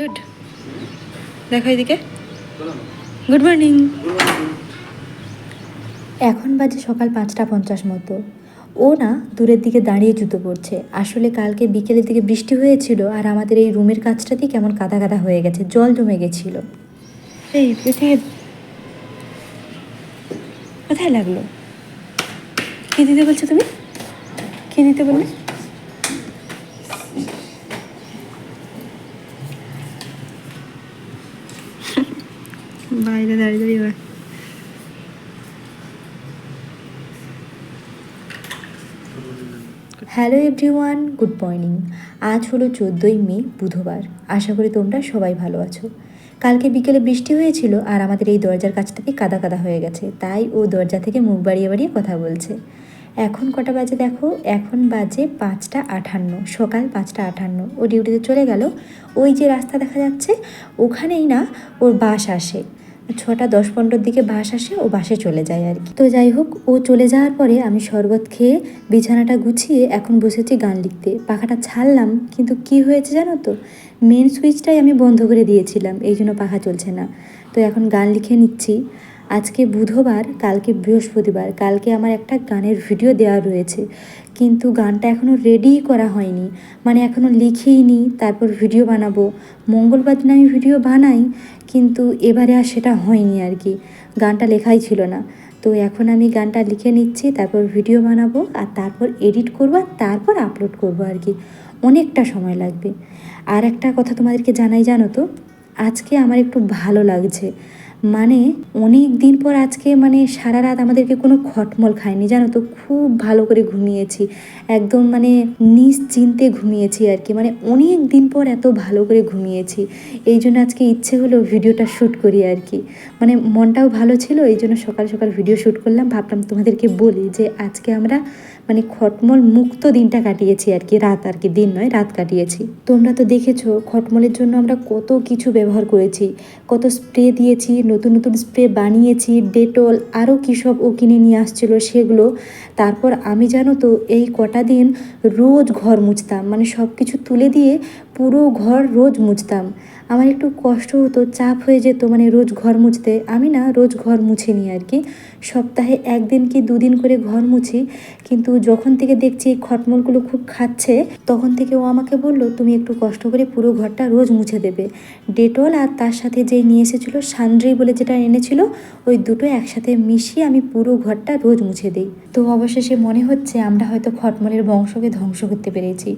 Good দেখো এদিকে। Good morning এখন বাজে সকাল পাঁচটা পঞ্চাশ মতো। ও না দূরের দিকে দাঁড়িয়ে জুতো পরছে। আসলে কালকে বিকেলের দিকে বৃষ্টি হয়েছিল আর আমাদের এই রুমের কাজটাতেই কেমন কাদা কাদা হয়ে গেছে জল জমে গেছিল। এই কোথায় কোথায় লাগল? কি দিতে বলছো তুমি? কি দিতে বললে? বাইরে, দাঁড়িয়ে দাঁড়িয়ে। হ্যালো এভরিওয়ান গুড মর্নিং আজ হলো চোদ্দোই মে, বুধবার। আশা করি তোমরা সবাই ভালো আছো। কালকে বিকেলে বৃষ্টি হয়েছিল আর আমাদের এই দরজার কাছটাতে কাদা কাদা হয়ে গেছে, তাই ও দরজা থেকে মুখ বাড়িয়ে বাড়িয়ে কথা বলছে। এখন কটা বাজে দেখো? এখন বাজে পাঁচটা আটান্ন সকাল পাঁচটা আটান্ন ও ডিউটিতে চলে গেল। ওই যে রাস্তা দেখা যাচ্ছে, ওখানেই না ওর বাস আসে। ছটা দশ পনেরোর দিকে বাস আসে, ও বাসে চলে যায় আর কি। তো যাই হোক, ও চলে যাওয়ার পরে আমি শরবত খেয়ে বিছানাটা গুছিয়ে এখন বসেছি গান লিখতে। পাখাটা ছাড়লাম, কিন্তু কি হয়েছে জানো তো? মেন সুইচটাই আমি বন্ধ করে দিয়েছিলাম, এই জন্য পাখা চলছে না। তো এখন গান লিখে নিচ্ছি। আজকে বুধবার, কালকে বৃহস্পতিবার, কালকে আমার একটা গানের ভিডিও দেওয়া রয়েছে। কিন্তু গানটা এখনও রেডিই করা হয়নি। মানে এখনও লিখেই নি তারপর ভিডিও বানাবো। মঙ্গলবার দিন আমি ভিডিও বানাই কিন্তু এবারে আর সেটা হয়নি আর কি। গানটা লেখাই ছিল না। তো এখন আমি গানটা লিখে নিচ্ছি, তারপর ভিডিও বানাবো আর তারপর এডিট করব আর তারপর আপলোড করব আর কি। অনেকটা সময় লাগবে। আর একটা কথা তোমাদেরকে জানাই জানো তো, আজকে আমার একটু ভালো লাগছে। মানে অনেক দিন পর আজকে মানে সারা রাত আমাদেরকে কোনো খটমল খায়নি, জানো তো? খুব ভালো করে ঘুমিয়েছি। একদম মানে নিশ্চিন্তে ঘুমিয়েছি আর কি। মানে অনেক দিন পর এত ভালো করে ঘুমিয়েছি। এই জন্য আজকে ইচ্ছে হলো ভিডিওটা শ্যুট করি আর কি। মানে মনটাও ভালো ছিল, এই জন্য সকাল সকাল ভিডিও শ্যুট করলাম। ভাবলাম তোমাদেরকে বলি যে আজকে আমরা মানে খটমল মুক্ত দিনটা কাটিয়েছি আর কি। রাত আর কি, দিন নয়, রাত কাটিয়েছি। তোমরা তো দেখেছ, খটমলের জন্য আমরা কত কিছু ব্যবহার করেছি। কত স্প্রে দিয়েছি নতুন নতুন স্প্রে বানিয়েছি ডেটল আরও কী সব ও কিনে নিয়ে আসছিল সেগুলো। তারপর আমি জানো তো, এই কটা দিন রোজ ঘর মুছতাম। মানে সব কিছু তুলে দিয়ে পুরো ঘর রোজ মুছতাম। আমার একটু কষ্ট হতো, চাপ হয়ে যেত মানে রোজ ঘর মুছতে। আমি না রোজ ঘর মুছে নিই আর কি সপ্তাহে একদিন কি দুদিন করে ঘর মুছি, কিন্তু যখন থেকে দেখছি খটমলগুলো খুব খাচ্ছে, তখন থেকে ও আমাকে বলল, তুমি একটু কষ্ট করে পুরো ঘরটা রোজ মুছে দেবে। ডেটল আর তার সাথে যে নিয়ে এসেছিল সান্ড্রি বলে যেটা এনেছিল, ওই দুটো একসাথে মিশিয়ে আমি পুরো ঘরটা রোজ মুছে দিই। তো অবশেষে মনে হচ্ছে আমরা হয়তো খটমলের বংশকে ধ্বংস করতে পেরেছি।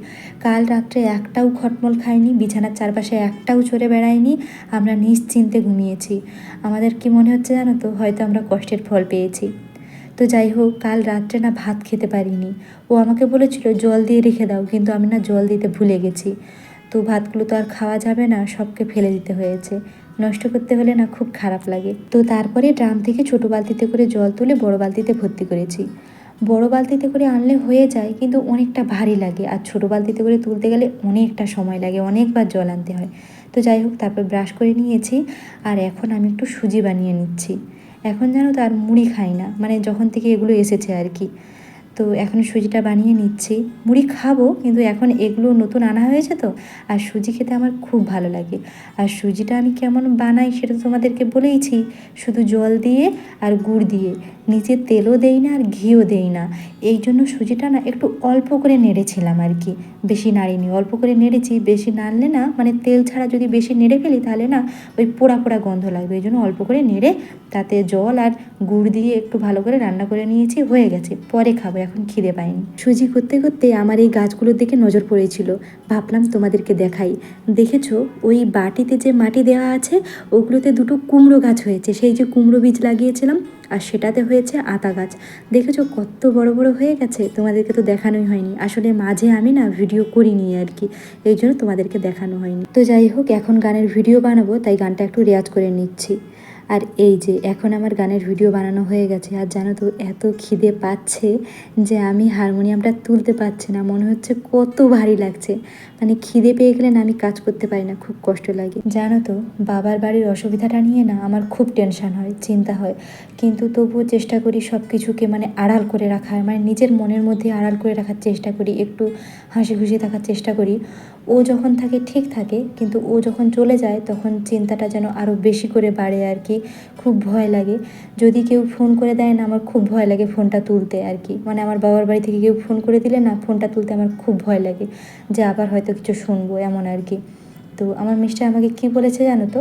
কাল রাত্রে একটাও খটমল খাইনি, বিছানার চারপাশে একটাও চড়ে বেড়াইনি, আমরা নিশ্চিন্তে ঘুমিয়েছি। আমাদের কি মনে হচ্ছে জানো তো? হয়তো আমরা কষ্টের ফল পেয়েছি। তো যাই হোক, কাল রাত্রে না ভাত খেতে পারিনি। ও আমাকে বলেছিল, জল দিয়ে রেখে দাও। কিন্তু আমি না জল দিতে ভুলে গেছি। তো ভাতগুলো তো আর খাওয়া যাবে না, সবকে ফেলে দিতে হয়েছে। নষ্ট করতে হলে না খুব খারাপ লাগে। তো তারপরে ড্রাম থেকে ছোটো বালতিতে করে জল তুলে বড় বালতিতে ভর্তি করেছি। বড় বালতিতে করে আনলে হয়ে যায়, কিন্তু অনেকটা ভারী লাগে। আর ছোটো বালতিতে করে তুলতে গেলে অনেকটা সময় লাগে, অনেকবার জল আনতে হয়। তো যাই হোক, তারপর ব্রাশ করে নিয়েছি আর এখন আমি একটু সুজি বানিয়ে নিচ্ছি। এখন যেন তার মুড়ি খাই না মানে যখন থেকে এগুলো এসেছে আর কি। তো এখন সুজিটা বানিয়ে নিচ্ছি। মুড়ি খাব, কিন্তু এখন এগুলো নতুন আনা হয়েছে তো, আর সুজি খেতে আমার খুব ভালো লাগে। আর সুজিটা আমি কেমন বানাই সেটা তো তোমাদেরকে বলেইছি। শুধু জল দিয়ে আর গুড় দিয়ে। নিচে তেলও দেই না আর ঘিও দেই না। এই জন্য সুজিটা না একটু অল্প করে নেড়েছিলাম আর কি। বেশি নাড়িনি, অল্প করে নেড়েছি, বেশি নাড়লে না মানে তেল ছাড়া যদি বেশি নেড়ে ফেলি তাহলে না ওই পোড়া পোড়া গন্ধ লাগবে। এই জন্য অল্প করে নেড়ে তাতে জল আর গুড় দিয়ে একটু ভালো করে রান্না করে নিয়েছি, হয়ে গেছে। পরে খাব। এখন খিদে পাইনি। সুজি করতে করতে আমার এই গাছগুলোর দিকে নজর পড়েছিল। ভাবলাম তোমাদেরকে দেখাই। দেখেছ, ওই বাটিতে যে মাটি দেওয়া আছে, ওগুলোতে দুটো কুমড়ো গাছ হয়েছে। সেই যে কুমড়ো বীজ লাগিয়েছিলাম, আর সেটাতে হয়েছে আতা গাছ। দেখেছ, কত বড় বড় হয়ে গেছে? তোমাদেরকে তো দেখানোই হয়নি। আসলে মাঝে আমি না ভিডিও করিনি আর কি। এই জন্য তোমাদেরকে দেখানো হয়নি। তো যাই হোক, এখন গানের ভিডিও বানাবো, তাই গানটা একটু রেয়াজ করে নিচ্ছি। আর এই যে এখন আমার গানের ভিডিও বানানো হয়ে গেছে, আর জানো তো এত খিদে পাচ্ছে যে আমি হারমোনিয়ামটা তুলতে পারছি না, মনে হচ্ছে কত ভারী লাগছে। মানে খিদে পেয়ে গেলে না আমি কাজ করতে পারি না, খুব কষ্ট লাগে। জানো তো, বাবার বাড়ির অসুবিধাটা নিয়ে না আমার খুব টেনশন হয়, চিন্তা হয়। কিন্তু তবুও চেষ্টা করি সব কিছুকে মানে আড়াল করে রাখার মানে নিজের মনের মধ্যে আড়াল করে রাখার চেষ্টা করি, একটু হাসি খুশি থাকার চেষ্টা করি। ও যখন থাকে, ঠিক থাকে, কিন্তু ও যখন চলে যায়, তখন চিন্তাটা যেন আরও বেশি করে বাড়ে আর কি। খুব ভয় লাগে। যদি কেউ ফোন করে দেয় না, আমার খুব ভয় লাগে ফোনটা তুলতে আর কি। মানে আমার বাবার বাড়ি থেকে কেউ ফোন করে দিলে না, ফোনটা তুলতে আমার খুব ভয় লাগে। যে আবার হয়তো কিছু শুনব, এমন আর কি। তো আমার মিস্টার আমাকে কি বলেছে জানো তো?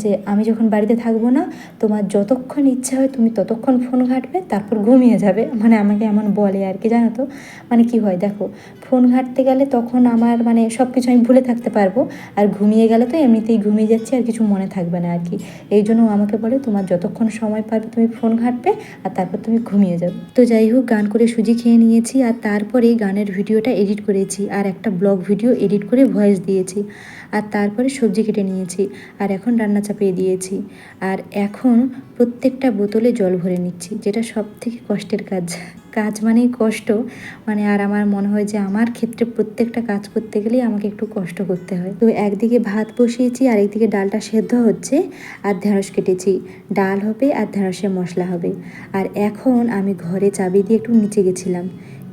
যে আমি যখন বাড়িতে থাকব না, তোমার যতক্ষণ ইচ্ছা হয় তুমি ততক্ষণ ফোন ঘাঁটবে, তারপর ঘুমিয়ে যাবে। মানে আমাকে এমন বলে আর কি, জানো তো? মানে কি হয় দেখো, ফোন ঘাঁটতে গেলে তখন আমার মানে সব কিছু আমি ভুলে থাকতে পারব। আর ঘুমিয়ে গেলে তো এমনিতেই ঘুমিয়ে যাচ্ছি আর কিছু মনে থাকবে না আর কি। এই জন্য আমাকে বলে, তোমার যতক্ষণ সময় পারবে তুমি ফোন ঘাঁটবে আর তারপর তুমি ঘুমিয়ে যাবে। তো যাই হোক, গান করে সুজি খেয়ে নিয়েছি আর তারপরে গানের ভিডিওটা এডিট করেছি। আর একটা ব্লগ ভিডিও এডিট করে ভয়েস দিয়েছি। আর তারপরে সবজি কেটে নিয়েছি আর এখন রান্না চাপিয়ে দিয়েছি। আর এখন প্রত্যেকটা বোতলে জল ভরে নিচ্ছি, যেটা সব থেকে কষ্টের কাজ। কাজ মানেই কষ্ট। মানে আর আমার মনে হয় যে আমার ক্ষেত্রে প্রত্যেকটা কাজ করতে গেলেই আমাকে একটু কষ্ট করতে হয়। তো একদিকে ভাত বসিয়েছি আর একদিকে ডালটা সেদ্ধ হচ্ছে আর ঢেঁড়স কেটেছি। ডাল হবে আর ঢেঁড়সের মশলা হবে। আর এখন আমি ঘরে চাবি দিয়ে একটু নিচে গেছিলাম।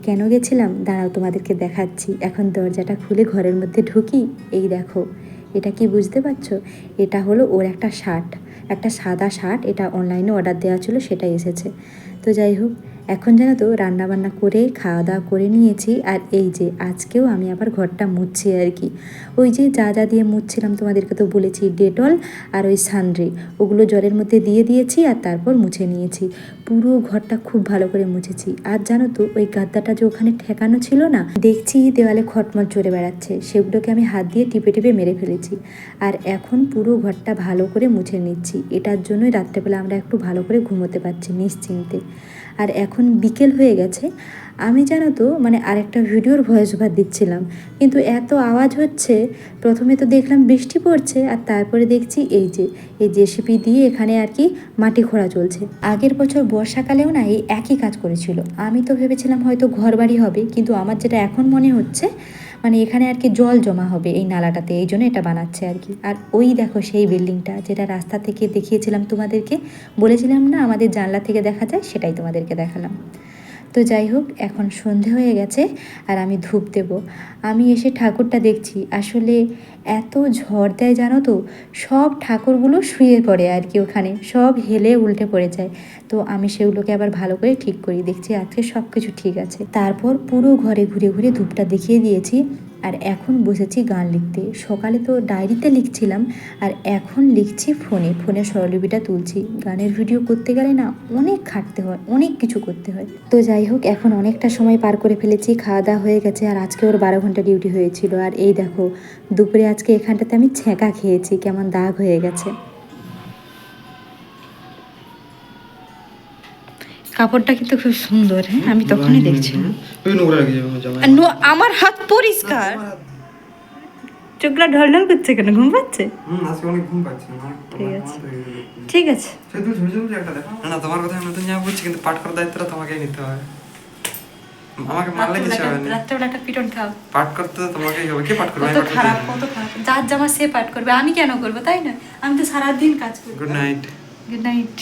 কেন গেছিলাম? দাঁড়াও, তোমাদেরকে দেখাচ্ছি। এখন দরজাটা খুলে ঘরের মধ্যে ঢুকি। এই দেখো, এটা কি বুঝতে পারছ? এটা হলো ওর একটা শার্ট। একটা সাদা শার্ট, এটা অনলাইনে অর্ডার দেওয়া ছিল সেটা এসেছে। তো যাই হোক এখন জানো তো রান্না বান্না করে খাওয়া দাওয়া করে নিয়েছি। আর এই যে, আজকেও আমি আবার ঘরটা মুছছি আর কি। ওই যে, যা যা দিয়ে মুছছিলাম তোমাদেরকে তো বলেছি, ডেটল আর ওই সানড্রি ওগুলো জলের মধ্যে দিয়ে দিয়েছি আর তারপর মুছে নিয়েছি। পুরো ঘরটা খুব ভালো করে মুছেছি। আর জানো তো, ওই গাদ্দাটা যে ওখানে ঠেকানো ছিল না, দেখছি দেওয়ালে খটমট চড়ে বেড়াচ্ছে। সেগুলোকে আমি হাত দিয়ে টিপে টিপে মেরে ফেলেছি। আর এখন পুরো ঘরটা ভালো করে মুছে নিচ্ছি। এটার জন্যই রাত্রেবেলা আমরা একটু ভালো করে ঘুমোতে পারছি নিশ্চিন্তে। আর এখন বিকেল হয়ে গেছে। আমি জানো তো মানে আরেকটা ভিডিওর ভয়েস ওভার দিচ্ছিলাম। কিন্তু এত আওয়াজ হচ্ছে, প্রথমে তো দেখলাম বৃষ্টি পড়ছে, আর তারপরে দেখছি এই যে, এই জেসিপি দিয়ে এখানে আর কি মাটি খোঁড়া চলছে। আগের বছর বর্ষাকালেও না এই একই কাজ করেছিল। আমি তো ভেবেছিলাম হয়তো ঘরবাড়ি হবে, কিন্তু আমার যেটা এখন মনে হচ্ছে মানে এখানে আর কি জল জমা হবে এই নালাটাতে, এই জন্য এটা বানাচ্ছে আর কি। আর ওই দেখো সেই বিল্ডিংটা, যেটা রাস্তা থেকে দেখিয়েছিলাম তোমাদেরকে, বলেছিলাম না আমাদের জানলা থেকে দেখা যায়, সেটাই তোমাদেরকে দেখালাম। তো যাই হোক, এখন সন্ধে হয়ে গেছে আর আমি ধূপ দেব। আমি এসে ঠাকুরটা দেখছি। আসলে এত ঝড় দেয় জানো তো, সব ঠাকুরগুলো শুয়ে পড়ে আর কি ওখানে, সব হেলে উল্টে পড়ে যায়। তো আমি সেগুলোকে আবার ভালো করে ঠিক করি, দেখছি আজকে সব কিছু ঠিক আছে। তারপর পুরো ঘরে ঘুরে ঘুরে ধূপটা দেখিয়ে দিয়েছি। আর এখন বসেছি গান লিখতে। সকালে তো ডায়েরিতে লিখছিলাম, আর এখন লিখছি ফোনে। ফোনে স্বরলিপিটা তুলছি। গানের ভিডিও করতে গেলে না অনেক খাটতে হয়, অনেক কিছু করতে হয়। তো যাই হোক, এখন অনেকটা সময় পার করে ফেলেছি, খাওয়া দাওয়া হয়ে গেছে, আর আজকে ওর বারো ঘণ্টা ডিউটি হয়েছিল। আর এই দেখো, দুপুরে আজকে এখানটাতে আমি ছেঁকা খেয়েছি, কেমন দাগ হয়ে গেছে। কাপড়টা কিন্তু খুব সুন্দর হ্যাঁ? আমি তখনই দেখছিলাম আমার আর আমার হাত পরিষ্কার। চোখগুলো ঢলঢল করছে কেন? ঘুম পাচ্ছে? ঠিক আছে। ঠিক আছে। একটা দেখো। না তোমার কথা আমি নতুন জামা পড়ছি কিন্তু পাঠ করার দায়িত্বটা তোমাকেই নিতে হবে। আমাকে মারলে কিছু হবে না। রাত্রেবেলা একটা পিটন খাও। পাঠ করতে তো তোমাকেই হবে। কে পাঠ করবে? কত খারাপ কত খারাপ। যার জামা সে পাঠ করবে। আমি কেন করব? তাই না? আমি তো সারাদিন কাজ করব গুড নাইট গুড নাইট